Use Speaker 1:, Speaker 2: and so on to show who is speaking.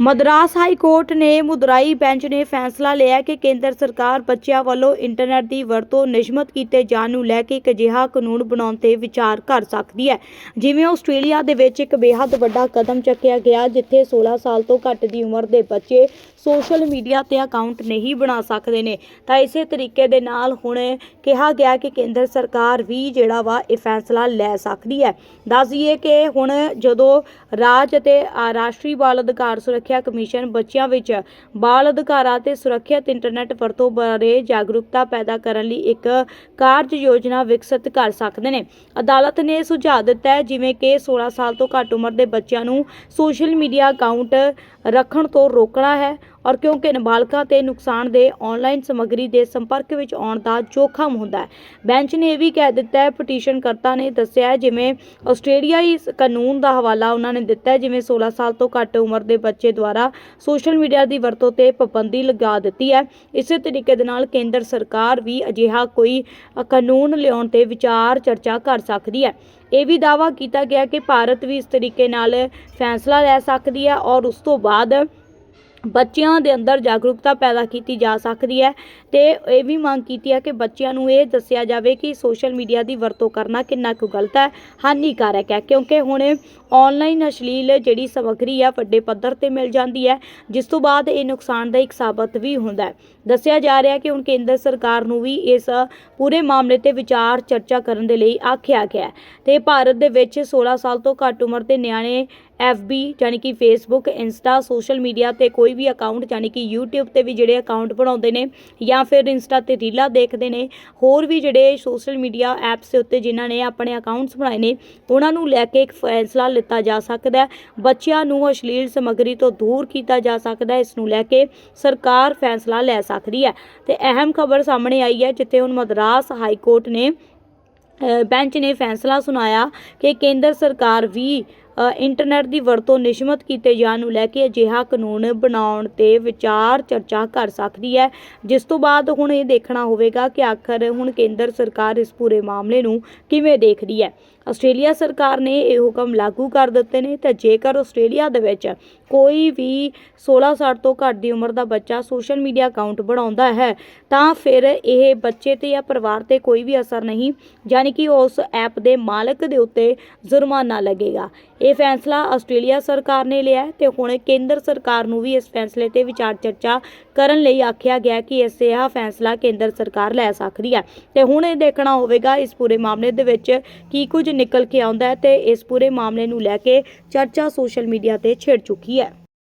Speaker 1: Madras high court ਨੇ ਮੁਦਰਾਈ bench ਨੇ ਫੈਸਲਾ ਲਿਆ ਕਿ ਕੇਂਦਰ ਸਰਕਾਰ ਬੱਚਿਆਂ ਵੱਲੋਂ ਇੰਟਰਨੈਟ ਦੀ ਵਰਤੋਂ ਨਿਯਮਤ ਕੀਤੇ ਜਾਣ ਨੂੰ ਲੈ ਕੇ ਇੱਕ ਅਜਿਹਾ ਕਾਨੂੰਨ ਬਣਾਉਣ ਤੇ ਵਿਚਾਰ ਕਰ ਸਕਦੀ ਹੈ। ਜਿਵੇਂ ਆਸਟ੍ਰੇਲੀਆ ਦੇ ਵਿੱਚ ਇੱਕ ਬੇਹੱਦ ਵੱਡਾ ਕਦਮ ਚੱਕਿਆ ਗਿਆ, ਜਿੱਥੇ 16 ਸਾਲ ਤੋਂ ਘੱਟ ਦੀ ਉਮਰ ਦੇ ਬੱਚੇ ਸੋਸ਼ਲ ਮੀਡੀਆ ਤੇ ਅਕਾਊਂਟ ਨਹੀਂ ਬਣਾ ਸਕਦੇ ਨੇ। ਤਾਂ ਇਸੇ ਤਰੀਕੇ ਦੇ ਨਾਲ ਹੁਣ ਕਿਹਾ ਗਿਆ ਕਿ ਕੇਂਦਰ ਸਰਕਾਰ ਵੀ ਜਿਹੜਾ ਵਾ ਇਹ ਫੈਸਲਾ ਲੈ ਸਕਦੀ ਹੈ। ਦੱਸ ਦਈਏ ਕਿ ਹੁਣ ਜਦੋਂ ਰਾਜ ਅਤੇ ਰਾਸ਼ਟਰੀ ਬਾਲ ਅਧਿਕਾਰ ਸੁਰੱਖਿਆ ਕਮਿਸ਼ਨ ਬੱਚਿਆਂ ਵਿੱਚ ਬਾਲ ਅਧਿਕਾਰਾਂ ਤੇ ਸੁਰੱਖਿਅਤ ਇੰਟਰਨੈਟ ਵਰਤੋਂ ਬਾਰੇ ਜਾਗਰੂਕਤਾ ਪੈਦਾ ਕਰਨ ਲਈ ਇੱਕ ਕਾਰਜ ਯੋਜਨਾ ਵਿਕਸਿਤ ਕਰ ਸਕਦੇ ਨੇ। ਅਦਾਲਤ ਨੇ ਸੁਝਾਅ ਦਿੱਤਾ ਹੈ, ਜਿਵੇਂ ਕਿ 16 ਸਾਲ ਤੋਂ ਘੱਟ ਉਮਰ ਦੇ ਬੱਚਿਆਂ ਨੂੰ ਸੋਸ਼ਲ ਮੀਡੀਆ ਅਕਾਊਂਟ ਰੱਖਣ ਤੋਂ ਰੋਕਣਾ ਹੈ। ਔਰ ਕਿਉਂਕਿ ਨਾਬਾਲਗਾਂ ਤੇ ਨੁਕਸਾਨ ਦੇ ਆਨਲਾਈਨ ਸਮੱਗਰੀ ਦੇ ਸੰਪਰਕ ਵਿੱਚ ਆਉਣ ਦਾ ਜੋਖਮ ਹੁੰਦਾ ਹੈ। ਬੈਂਚ ਨੇ ਇਹ ਵੀ ਕਹਿ ਦਿੱਤਾ ਹੈ ਪਟੀਸ਼ਨਕਰਤਾ ਨੇ ਦੱਸਿਆ ਜਿਵੇਂ ਆਸਟ੍ਰੇਲੀਆਈ ਇਸ ਕਾਨੂੰਨ ਦਾ ਹਵਾਲਾ ਉਹਨਾਂ ਨੇ ਦਿੱਤਾ ਜਿਵੇਂ 16 ਸਾਲ ਤੋਂ ਘੱਟ ਉਮਰ ਦੇ ਬੱਚੇ ਦੁਆਰਾ ਸੋਸ਼ਲ ਮੀਡੀਆ ਦੀ ਵਰਤੋਂ ਤੇ ਪਾਬੰਦੀ ਲਗਾ ਦਿੱਤੀ ਹੈ। ਇਸੇ ਤਰੀਕੇ ਦੇ ਨਾਲ ਕੇਂਦਰ ਸਰਕਾਰ ਵੀ ਅਜਿਹਾ ਕੋਈ ਕਾਨੂੰਨ ਲਿਆਉਣ ਤੇ ਵਿਚਾਰ ਚਰਚਾ ਕਰ ਸਕਦੀ ਹੈ। ਇਹ ਵੀ ਦਾਵਾ ਕੀਤਾ ਗਿਆ ਕਿ ਭਾਰਤ ਵੀ ਇਸ ਤਰੀਕੇ ਨਾਲ ਫੈਸਲਾ ਲੈ ਸਕਦੀ ਹੈ ਔਰ ਉਸ ਤੋਂ ਬਾਅਦ ਬੱਚਿਆਂ ਦੇ ਅੰਦਰ ਜਾਗਰੂਕਤਾ ਪੈਦਾ ਕੀਤੀ ਜਾ ਸਕਦੀ ਹੈ ਤੇ ਇਹ ਵੀ ਮੰਗ ਕੀਤੀ ਹੈ ਕਿ ਬੱਚਿਆਂ ਨੂੰ ਇਹ ਦੱਸਿਆ ਜਾਵੇ ਕਿ ਸੋਸ਼ਲ ਮੀਡੀਆ ਦੀ ਵਰਤੋਂ ਕਰਨਾ ਕਿੰਨਾ ਕੁ ਗਲਤ ਹੈ, ਹਾਨੀਕਾਰਕ ਹੈ, ਕਿਉਂਕਿ ਹੁਣ ਆਨਲਾਈਨ ਅਸ਼ਲੀਲ ਜਿਹੜੀ ਸਮੱਗਰੀ ਆ, ਵੱਡੇ ਪੱਧਰ ਤੇ ਮਿਲ ਜਾਂਦੀ ਹੈ, ਜਿਸ ਤੋਂ ਬਾਅਦ ਇਹ ਨੁਕਸਾਨਦਾਇਕ ਸਾਬਤ ਵੀ ਹੁੰਦਾ ਹੈ। ਦੱਸਿਆ ਜਾ ਰਿਹਾ ਕਿ ਹੁਣ ਕੇਂਦਰ ਸਰਕਾਰ ਨੂੰ ਵੀ ਇਸ ਪੂਰੇ ਮਾਮਲੇ ਤੇ ਵਿਚਾਰ ਚਰਚਾ ਕਰਨ ਦੇ ਲਈ ਆਖਿਆ ਗਿਆ ਹੈ ਤੇ ਭਾਰਤ ਦੇ ਵਿੱਚ 16 ਸਾਲ ਤੋਂ ਘੱਟ ਉਮਰ ਦੇ ਨਿਆਣੇ FB ਯਾਨੀ ਕਿ Facebook ਇੰਸਟਾ ਸੋਸ਼ਲ ਮੀਡੀਆ ਤੇ ਕੋਈ ਵੀ ਅਕਾਊਂਟ ਯਾਨੀ ਕਿ YouTube ਤੇ ਵੀ ਜਿਹੜੇ ਅਕਾਊਂਟ ਬਣਾਉਂਦੇ ਨੇ ਜਾਂ ਫਿਰ ਇੰਸਟਾ ਤੇ ਰੀਲਾਂ ਦੇਖਦੇ ਨੇ, ਹੋਰ ਵੀ ਜਿਹੜੇ ਸੋਸ਼ਲ ਮੀਡੀਆ ਐਪਸ ਦੇ ਉੱਤੇ ਜਿਨ੍ਹਾਂ ਨੇ ਆਪਣੇ ਅਕਾਊਂਟਸ ਬਣਾਏ ਨੇ, ਉਹਨਾਂ ਨੂੰ ਲੈ ਕੇ ਇੱਕ ਫੈਸਲਾ ਲਿੱਤਾ ਜਾ ਸਕਦਾ ਹੈ। ਬੱਚਿਆਂ ਨੂੰ ਅਸ਼ਲੀਲ ਸਮੱਗਰੀ ਤੋਂ ਦੂਰ ਕੀਤਾ ਜਾ ਸਕਦਾ ਹੈ, ਇਸ ਨੂੰ ਲੈ ਕੇ ਸਰਕਾਰ ਫੈਸਲਾ ਲੈ ਸਕਦੀ ਹੈ। ਤੇ ਅਹਿਮ ਖਬਰ ਸਾਹਮਣੇ ਆਈ ਹੈ, ਜਿੱਥੇ ਹੁਣ ਮਦਰਾਸ ਹਾਈ ਕੋਰਟ ਨੇ ਬੈਂਚ ਨੇ ਫੈਸਲਾ ਸੁਣਾਇਆ ਕਿ ਕੇਂਦਰ ਸਰਕਾਰ ਵੀ ਇੰਟਰਨੈਟ ਦੀ ਵਰਤੋਂ ਨਿਸ਼ਮਤ ਕੀਤੇ ਜਾਣ ਨੂੰ ਲੈ ਕੇ ਅਜਿਹਾ ਕਾਨੂੰਨ ਬਣਾਉਣ ਤੇ ਵਿਚਾਰ ਚਰਚਾ ਕਰ ਸਕਦੀ ਹੈ। ਜਿਸ ਤੋਂ ਬਾਅਦ ਹੁਣ ਇਹ ਦੇਖਣਾ ਹੋਵੇਗਾ ਕਿ ਆਖਰ ਹੁਣ ਕੇਂਦਰ ਸਰਕਾਰ ਇਸ ਪੂਰੇ ਮਾਮਲੇ ਨੂੰ ਕਿਵੇਂ ਦੇਖਦੀ ਹੈ। ਆਸਟ੍ਰੇਲੀਆ ਸਰਕਾਰ ਨੇ ਇਹ ਹੁਕਮ ਲਾਗੂ ਕਰ ਦਿੱਤੇ ਨੇ ਤਾਂ ਜੇਕਰ ਆਸਟ੍ਰੇਲੀਆ ਦੇ ਵਿੱਚ ਕੋਈ ਵੀ 16 ਸਾਲ ਤੋਂ ਘੱਟ ਦੀ ਉਮਰ ਦਾ ਬੱਚਾ ਸੋਸ਼ਲ ਮੀਡੀਆ ਅਕਾਊਂਟ ਬਣਾਉਂਦਾ ਹੈ, ਤਾਂ ਫਿਰ ਇਹ ਬੱਚੇ ਤੇ ਜਾਂ ਪਰਿਵਾਰ ਤੇ ਕੋਈ ਵੀ ਅਸਰ ਨਹੀਂ, ਯਾਨੀ ਕਿ ਉਸ ਐਪ ਦੇ ਮਾਲਕ ਦੇ ਉੱਤੇ ਜੁਰਮਾਨਾ ਲੱਗੇਗਾ। ਇਹ ਫੈਸਲਾ ਆਸਟ੍ਰੇਲੀਆ ਸਰਕਾਰ ਨੇ ਲਿਆ ਹੈ ਤੇ ਹੁਣ ਕੇਂਦਰ ਸਰਕਾਰ ਨੂੰ ਵੀ ਇਸ ਫੈਸਲੇ ਤੇ ਵਿਚਾਰ ਚਰਚਾ ਕਰਨ ਲਈ ਆਖਿਆ ਗਿਆ ਕਿ ਇਸ ਇਹ ਫੈਸਲਾ ਕੇਂਦਰ ਸਰਕਾਰ ਲੈ ਸਕਦੀ ਹੈ। ਤੇ ਹੁਣ ਇਹ ਦੇਖਣਾ ਹੋਵੇਗਾ ਇਸ ਪੂਰੇ ਮਾਮਲੇ ਦੇ ਵਿੱਚ ਕੀ ਕੁਝ ਨਿਕਲ ਕੇ ਆਉਂਦਾ ਹੈ ਤੇ ਇਸ ਪੂਰੇ ਮਾਮਲੇ ਨੂੰ ਲੈ ਕੇ ਚਰਚਾ ਸੋਸ਼ਲ ਮੀਡੀਆ ਤੇ ਛਿੜ ਚੁੱਕੀ ਹੈ।